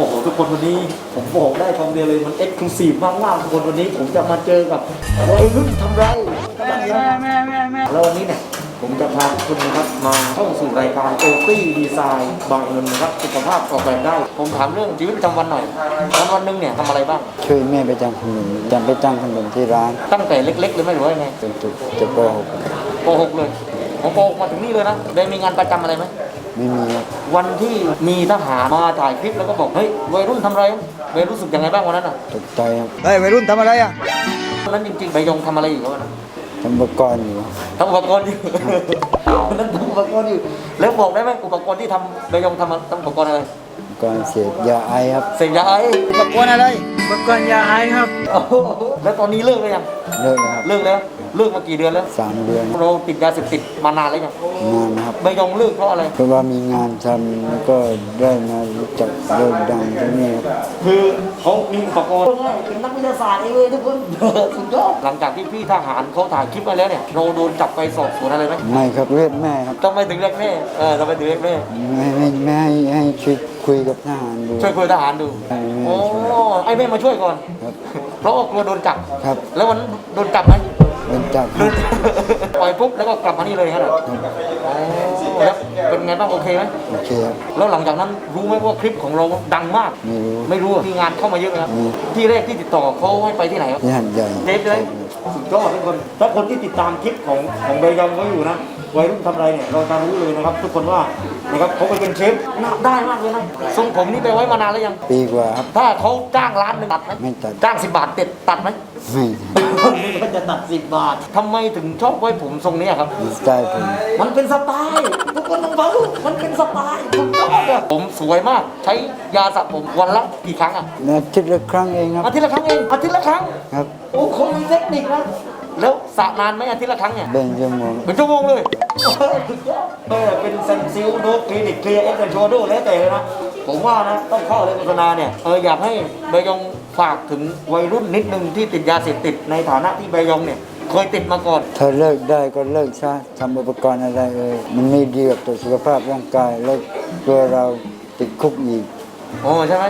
อ้โหทุกคนวันนี้ผมบอกได้คำเดียวเลยมันเอ็กซ์คลูซีฟมากๆทุกคนวันนี้ผมจะมาเจอกับวัยรุ่นทำไรแม่แม่แม่แม่แม่แล้ววันนี้เนี่ยผมจะพาทุกคนนะครับมาเข้าสู่รายการโอตี้ดีไซน์บางเงินนะครับสุขภาพออกแบบได้ ผมถามเรื่องชีวิตประจำวันหน่อยวันวันๆหนึงเนี่ยทำอะไรบ้างช่วยแม่ไปจำขนมจำไปจ้างขนมที่ร้าน ตั้งแต่เล็กๆเลยไหมหรือว่ายังไงจนจบจะปหกโกหกเลยผมโกหกมาถึงนี่เลยนะได้มีงานประจำอะไรไหม ไม่มีครับวันที่มีทหารมาถ่ายคลิปแล้วก็บอกเฮ้ยวัยรุ่นทำอะไรวัยรู้สึกยังไงบ้างวันนั้นอะตกใจครับเฮ้ยวัยรุ่นทำอะไรอะวันนั้นจริงๆใบยงทำอะไรอยู่วันนั้นทำอุปกรณ์อยู่ทำอุปกรณ์อยู่วันนั้นทำอุปกรณ์อยู่แล้วบอกได้ไหมอุปกรณ์ที่ทำใบยงทำทำอุปกรณ์อะไรอุปกรณ์เสพยาไอครับเสพยาไออุปกรณ์อะไรอุปกรณ์ยาไอครับโอ้โหแล้วตอนนี้เลิกแล้วยังเลิกแล้วครับเลิกแล้วเลิกมากี่เดือนแล้วสามเดือนเราติดยาเสพติดมานานแล้วยังนานนะครับใบยงเลิกเพราะอะไร เพราะว่ามีงานทำแล้วก็ได้มารู้จักเริ่มดังที่นี่ครับคือเขามีอุปกรณ์เป็นนักวิทยาศาสตร์เองเลยทุกคนสุดยอดหลังจากที่พี่ทหารเขาถ่ายคลิปไปแล้วเนี่ยเราโดนจับไปสอบสวนอะไรไหมไม่ครับเรียกแม่ครับต้องไปถึงเรียกแม่เออต้องไปถึงเรียกแม่ไม่ไม่ไม่ให้ให้ช่วยคุยกับทหารดูช่วยคุยทหารดูให้แม่โอ้ช่วยไอ้แม่มาช่วยก่อนครับเพราะว่ากลัวโดนจับครับ แล้ววันนั้นโดนจับไหม เป็นจับคโดรันบปล่อยปุ๊บแล้วก็กลับมานี่เลยครับอ๋อแล้วเป็นไงบ้างโอเคไหมโอเคครับ แล้วหลังจากนั้นรู้ไหมว่าคลิปของเราดังมาก ไม่รู้ ไม่รู้อะมีงานเข้ามาเยอะไหมครับมีที่แรกที่ติดต่อเขาให้ไปที่ไหนครับที่หันใหญ่เทปเลย สุดยอดทุกคนถ้าคนที่ติดตามคลิปของของเบยองเขาอยู่นะวัยรุ่นทำอะไรเนี่ยเราจะรู้เลยนะครับ ทุกคนว่านะครับเขาไปเป็นเชฟน่าได้มากเลยนะทรงผมนี่ไปไว้มานานแล้วยัง ปีกว่าครับ ถ้าเขาจ้างร้านหนึ่งตัดไหมไม่ตัด จ้างสิบบาทเด็ดตัดไหม ไม่ก็จะตัดสิบบาททำไมถึงชอบไว้ผมทรงเนี้ยครับ มีสไตล์ผมมันเป็นสไตล์ทุกคนต้องฟังมันเป็นสไตล์สุดยอดอะผมสวยมาก ใช้ยาสระผมวันละกี่ครั้งอะอาทิตย์ละครั้งเองครับอาทิตย์ละครั้งเองอาทิตย์ละครั้ง ครับโอ้เขามีเทคนิคนะแล้วสระนานไหมอาทิตย์ละครั้งเนี่ยเบ่งชั่วโมงเป็นชั่วโมงเลยเออเป็นเซนซิลโนคลินิกเคลียร์เอ็กซ์โชว์ดูแล้วแต่เลยนะ ผมว่านะ ต้องเข้าเลยโฆษณาเนี่ยเอออยากให้เบยองฝากถึงวัยรุ่นนิดนึงที่ติดยาเสพติดในฐานะที่เบยองเนี่ยเคยติดมาก่อน ถ้าเลิกได้ก็เลิกซะทำอุปกรณ์อะไรเอ่ยมันไม่ดีกับต่อสุขภาพร่างกายแล้วตัวเราติดคุกอีก โอ้ใช่ไหม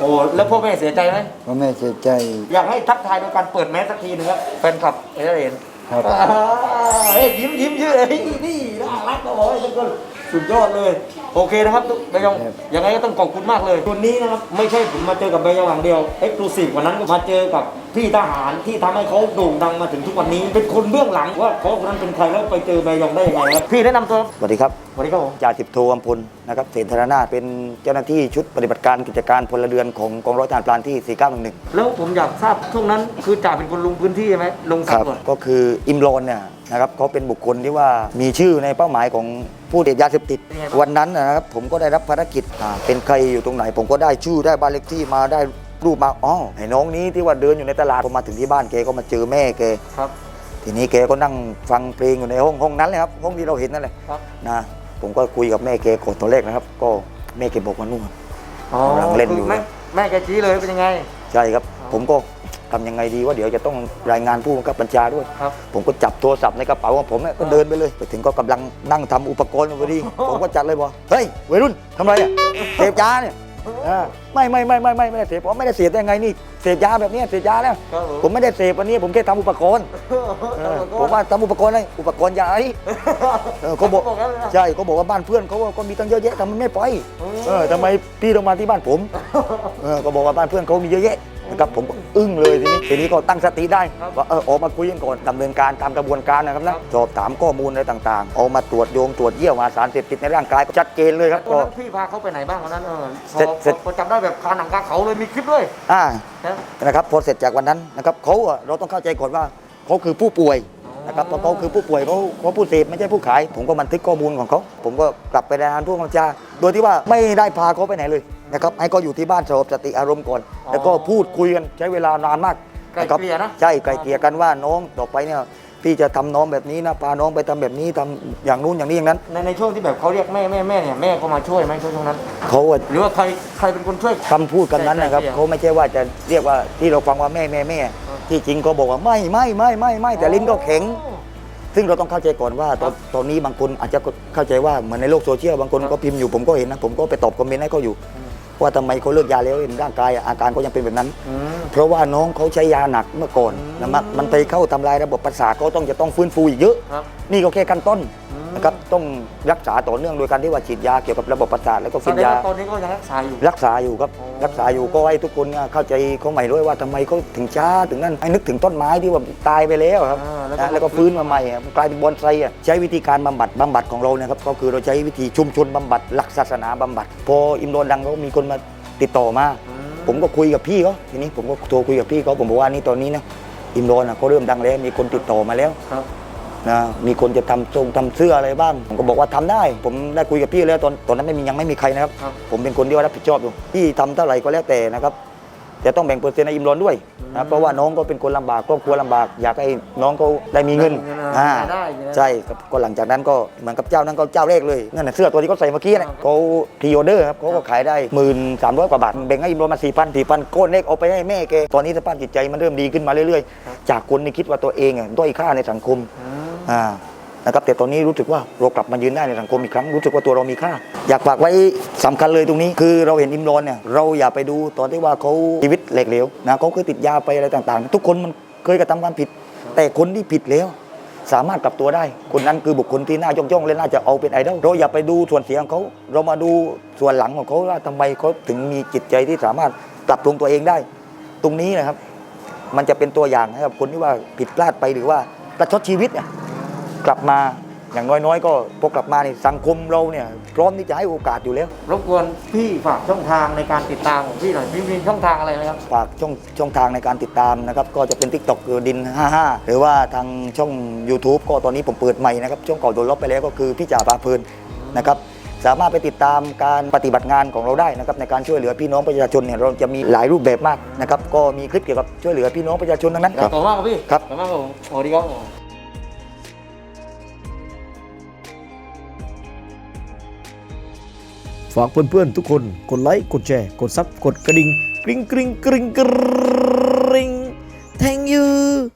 โอ้แล้วพ่อแม่เสียใจไหมเพราะแม่เสียใจ อยากให้ทักทายโดยการเปิดแมสสักทีหนึงครับแฟนคลับเอเห็นครับ อ่าเฮ้ยยิ้มยิ้มชื่อเอ้ยนี่น่ารักก็บอกให้ทุกคนสุดยอดเลย โอเคนะครับทุกใบยองครับ ยังไงก็ต้องขอบคุณมากเลยวันนี้นะครับไม่ใช่ผมมาเจอกับใบยองอย่างเดียวเอ็กซ์คลูซีฟกว่านั้นก็มาเจอกับ พี่ทหารที่ทำให้เขาโด่งดังมาถึงทุกวันนี้ เป็นคนเบื้องหลังว่าเขาคนนั้นเป็นใครแล้วไปเจอใบยองได้ยังไงครับพี่แนะนำตัวสวัสดีครับสวัสดีครับผมจ่าสิบโทอำพลนะครับเสนธารนาถเป็นเจ้าหน้าที่ชุดปฏิบัติการกิจการพลเรือนของกองร้อยทหารพรานที่4911แล้วผมอยากทราบช่วงนั้นคือจ่าเป็นคนลงพื้นที่ใช่ไหมลงครับสำรวจก็คืออิมรอนเนี่ยนะครับเขาเป็นบุคคลที่ว่ามีชื่อในเป้าหมายของผู้เสพยาเสพติด วันนั้นนะครับผมก็ได้รับภารกิจอ่าเป็นใครอยู่ตรงไหน ผมก็ได้ชื่อได้บ้านเลขที่มาได้ รูปมาอ๋อไอ้น้องนี้ที่ว่าเดินอยู่ในตลาดพอมาถึงที่บ้านแกก็มาเจอแม่แกครับ ทีนี้แกก็นั่งฟังเพลงอยู่ในห้องห้องนั้นเลยครับห้องที่เราเห็นนั่นแหละครับ นะผมก็คุยกับแม่แกก่อนตอนแรกนะครับ ก็แม่แกบอกว่านู่น อ๋อกำลังเล่นอยู่ คือแม่แม่แกชี้เลยเป็นยังไง ใช่ครับ ผมก็ทำยังไงดีว่าเดี๋ยวจะต้องรายงานผู้บังคับบัญชาด้วย ครับ ผมก็จับโทรศัพท์ในกระเป๋าของผมเนี่ยก็เดินไปเลยไปถึงก็กำลังนั่งทำอุปกรณ์อยู่พอดี ผมก็จัดเลยบอกเฮ้ยวัยรุ่นทำอะไรอะเสพยาเนี่ย อ่าไม่ไม่ไม่ไม่ไม่ไม่ได้เสพผมไม่ได้เสพได้ไงนี่เสพยาแบบเนี้ยเสพยาแล้วครับผม ผมไม่ได้เสพวันนี้ผมแค่ทำอุปกรณ์เออผมว่าทำอุปกรณ์อะไรอุปกรณ์ยาไอเออเขาบอกบอกแล้วนะ ใช่เขาบอกว่าบ้านเพื่อนเขาก็มีตั้งเยอะแยะทำไมไม่ไปเออทำไมพี่ต้องมาที่บ้านผมเออก็บอกว่าบ้านเพื่อนเขามีเยอะแยะ นะครับผมก็อึ้งเลยทีนี้ทีนี้ก็ตั้งสติได้ว่าเออออกมาคุยกันก่อนดำเนินการตามกระบวนการนะครับนะสอบถามข้อมูลอะไรต่างๆ เอามาตรวจโยงตรวจเยี่ยวหาสารเสพติดในร่างกายก็ชัดเจนเลยครับตอนก็นั้นพี่พาเขาไปไหนบ้างวันนั้นเออเสร็จพอเสร็จพอจำได้แบบคาหนังคาเขาเลยมีคลิปด้วยอ่านะนะครับพอเสร็จจากวันนั้นนะครับเขาอะเราต้องเข้าใจก่อนว่าเขาคือผู้ป่วยนะครับเพราะเขาคือผู้ป่วยเขาเขาผู้เสพไม่ใช่ผู้ขาย ผมก็บันทึกข้อมูลของเขา ผมก็กลับไปรายงานผู้กำกับชาโดยที่ว่าไม่ได้พาเขาไปไหนเลย นะครับให้เขาอยู่ที่บ้านสงบสติอารมณ์ก่อน แล้วก็พูดคุยกันใช้เวลานานมากไกลนะครับเกลี่ยนะใช่ไกลเกลี่ยกันว่าน้องต่อไปเนี่ยพี่จะทำน้องแบบนี้นะพาน้องไปทำแบบนี้ทำอย่างนู้นอย่างนี้อย่างนั้น ในในช่วงที่แบบเขาเรียกแม่แม่แม่เนี่ยแม่เขามาช่วยไหมช่วงนั้นเขาอะหรือว่าใครใครเป็นคนช่วยคำพูดกันนั้นนะครับไกลเกลี่ยเขาไม่ใช่ว่าจะเรียกว่าที่เราฟังว่าแม่แม่แม่ที่จริงเขาบอกว่าไม่ไม่ไม่ไม่ไม่แต่ลิ้นก็แข็ง ซึ่งเราต้องเข้าใจก่อนว่าตอนตอนนี้บางคนอาจจะเข้าใจว่าเหมือนในโลกโซเชียลบางคนก็พิมพ์อยู่ผมก็เห็นนะผมก็ไปตอบคอมเมนต์ให้เขาอยู่ ว่าทำไมเขาเลิกยาแล้วเห็นร่างกายอาการเขายังเป็นแบบนั้น เพราะว่าน้องเขาใช้ยาหนักเมื่อก่อนอืมนะมันมันไปเข้าทำลายระบบประสาทเขาต้องจะต้องฟื้นฟูอีกเยอะ ครับ นี่ก็แค่ขั้นต้นอืมนะครับต้องรักษาต่อเนื่องโดยการที่ว่าฉีดยาเกี่ยวกับระบบประสาทแล้วก็แสกินดงยา ว่าตอนนี้ก็ยังรักษาอยู่ รักษาอยู่ครับ อ๋อ รักษาอยู่ก็ให้ทุกคนเข้าใจเขาใหม่ด้วยว่าทำไมเขาถึงช้าถึงนั่นให้นึกถึงต้นไม้ที่ว่าตายไปแล้วครับอ่านะแล้วก็ฟื้นมาใหม่อะกลายเป็นบอนไซอะใช้วิธีการบำบัดบำบัดของเราเนี่ยครับก็คือเราใช้วิธีชุมชนบำบัดหลักศาสนาบำบัด พออิมโดนดังก็มีคนมาติดต่อมา อื ผมก็คุยกับพี่เขาทีนี้ผมก็โทรคุยกับพี่เขาผมบอกว่านี่ตอนนี้นะอิมโดนอะเขาเริ่มดังแล้วมีคนติดต่อมาแล้วครับนะมีคนจะทำทรงทำเสื้ออะไรบ้างผมก็บอกว่าทำได้ ผมได้คุยกับพี่แล้วตอนตอนนั้นไม่มียังไม่มีใครนะครับ ครับ ผมเป็นคนที่ว่ารับผิดชอบอยู่พี่ทำเท่าไหร่ก็แล้วแต่นะครับ จะต้องแบ่งเปอร์เซ็นต์ให้อิมรอนด้วยอืมนะเพราะว่าน้องก็เป็นคนลำบากครอบครัวลำบาก อยากให้น้องเขาได้มีเงินได้อ่าได้ได้ใช่ครับก็หลังจากนั้นก็เหมือนกับเจ้านั้นก็เจ้าแรกเลยนั่นน่ะเสื้อตัวที่เขาใส่เมื่อกี้นะเขาพรีออเดอร์ครับเขาก็ขายได้หมื่นสามร้อยกว่าบาทแบ่งให้อิมรอนมาสี่พันสี่พันโก้เล็กเอาไปให้แม่แกตอนนี้สภาพจิตใจมันเริ่มดีขึ้นมาเรื่อยๆ จากคนที่คิดว่าตัวเองอะด้อยค่าในสังคมอืมอ่า นะครับแต่ตอนนี้รู้สึกว่าเรากลับมายืนได้ในสังคมอีกครั้งรู้สึกว่าตัวเรามีค่า อยากฝากไว้สำคัญเลยตรงนี้ คือเราเห็นอิมรอนเนี่ยเราอย่าไปดูตอนที่ว่าเขาชีวิตเหลกเหลวนะเขาเคยติดยาไปอะไรต่างๆ ทุกคนมันเคยกระทำความผิด แต่คนที่ผิดแล้วสามารถกลับตัวได้ คนนั้นคือบุคคลที่น่ายกย่องและน่าจะเอาเป็นไอดอลเราอย่าไปดูส่วนเสียของเขา เรามาดูส่วนหลังของเขาว่าทำไมเขาถึงมีจิตใจที่สามารถปรับปรุงตัวเองได้ ตรงนี้นะครับ มันจะเป็นตัวอย่างให้กับคนที่ว่าผิดพลาดไปหรือว่าประชดชีวิตเนี่ย กลับมาอย่างน้อยๆ ก็พอกลับมาในสังคมเราเนี่ยพร้อมที่จะให้โอกาสอยู่แล้ว รบกวนพี่ฝากช่องทางในการติดตามของพี่หน่อยพี่มีช่องทางอะไรไหมครับ ฝากช่องช่องทางในการติดตามนะครับก็จะเป็น TikTok คือดิน 55 หรือว่าทางช่อง YouTube ก็ตอนนี้ผมเปิดใหม่นะครับ ช่องเก่าโดนลบไปแล้วก็คือพี่จ่าพาเพลินนะครับสามารถไปติดตามการปฏิบัติงานของเราได้นะครับในการช่วยเหลือพี่น้องประชาชนเนี่ยเราจะมีหลายรูปแบบมากนะครับก็มีคลิปเกี่ยวกับช่วยเหลือพี่น้องประชาชนทั้งนั้นขอบคุณมากครับพี่ครับขอบคุณมากครับผมสวัสดีครับ ฝากเพื่อนๆทุกคนกดไลค์ กดแชร์ กดซับ กดกระดิ่งกริ๊งกริ๊งกริ๊งกริ๊ง